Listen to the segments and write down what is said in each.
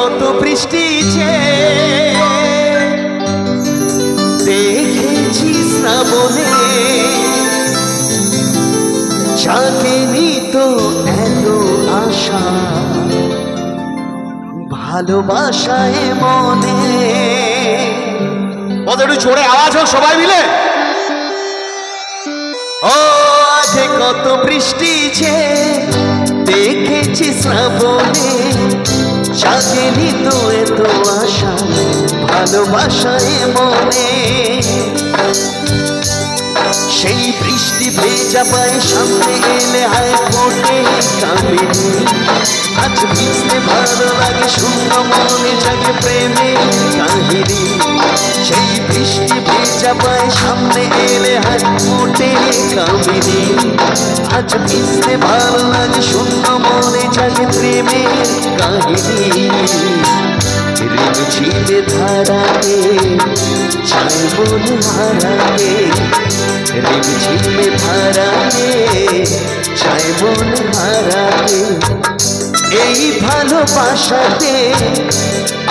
কত বৃষ্টি দেখেছি শ্রাবণে জাগেনি তো এত আশা। ভালোবাসায় মনে। একটু জোরে আওয়াজ হোক সবাই মিলে। ও, আজে কত জাগেনি তো এত আশা, ভালোবাসায় মনে। সেই বৃষ্টি ভেজা পায়ে সামনে এলে হায় ফোটে কামিনী আজ ভিজতে ভালো লাগে শূন্য মনে জাগে প্রেমে কাহিনী। সেই বৃষ্টি ভেজা পায়ে সামনে এলে হায় ফোটে কামিনী আজ ভিজতে ভালো লাগে শূন্য মনে জাগে প্রেমে কাহিনী। ধারাতে মন হারাতে ছিলে ধারাতে মন হারাতে এই ভালোবাসাতে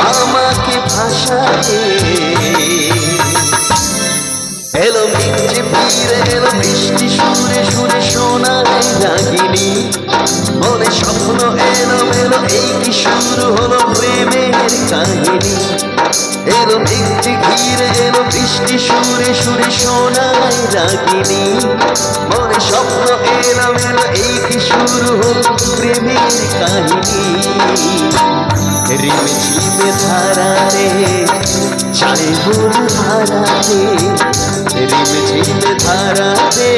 আমাকে ভাষাতে এলো মিঞ্চে ফিরে এলো বৃষ্টি সুরে সুরে শোনায় রাগিনী। মনে স্বপ্ন এলো এলো এই কি শুরু হলো প্রেমের কাহিনী? এলো মিঞ্চে ঘিরে, এলো বৃষ্টি সুরে সুরে শোনায় রাগিনী। মনে স্বপ্ন এলো এলো এই কি শুরু হলো প্রেমের কাহিনী। ধারাতে